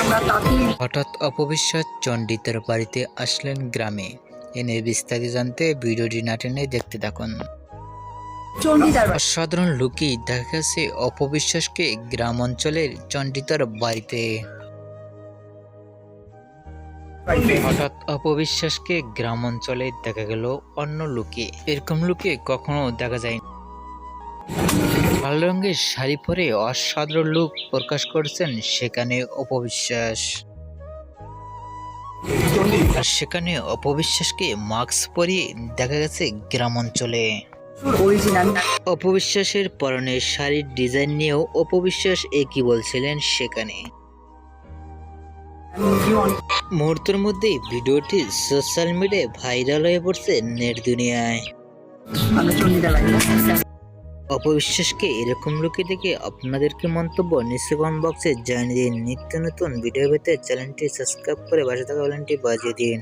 আমরা তাকেই হঠাৎ অপবিশ্বাস চণ্ডীতার বাড়িতে আসলেন গ্রামে। এনে বিস্তারিত জানতে ভিডিওটি নাটেনে দেখতে থাকুন। চণ্ডীদার অসাধারণ লুকই দেখা গেছে অপবিশ্বাসকে গ্রাম অঞ্চলের চণ্ডীতার বাড়িতে। হঠাৎ অপবিশ্বাসকে গ্রাম অঞ্চলে দেখা গেল অন্য লুকে। এরকম লুকে কখনো দেখা যায় লাল রঙের শাড়ি পরে অসাধারণ লুক প্রকাশ করছেন সেখানে অপবিশ্বাস। আর সেখানে অপবিশ্বাসকে মাস্ক পরিয়ে দেখা গেছে গ্রাম অঞ্চলে। অপবিশ্বাসের পরনে শাড়ির ডিজাইন নিয়েও অপবিশ্বাস একই বলছিলেন সেখানে। মুহূর্তের মধ্যেই ভিডিওটি সোশ্যাল মিডিয়ায় ভাইরাল হয়ে পড়ছে নেট দুনিয়ায়। অপবিশ্বাসকে এরকম লোকে দেখে আপনাদের কি মন্তব্য নিশ্চয় কমেন্ট বক্সে জানিয়ে দিন। নিত্য নতুন ভিডিও পেতে চ্যানেলটি সাবস্ক্রাইব করে পাশে থাকা বাজিয়ে দিন।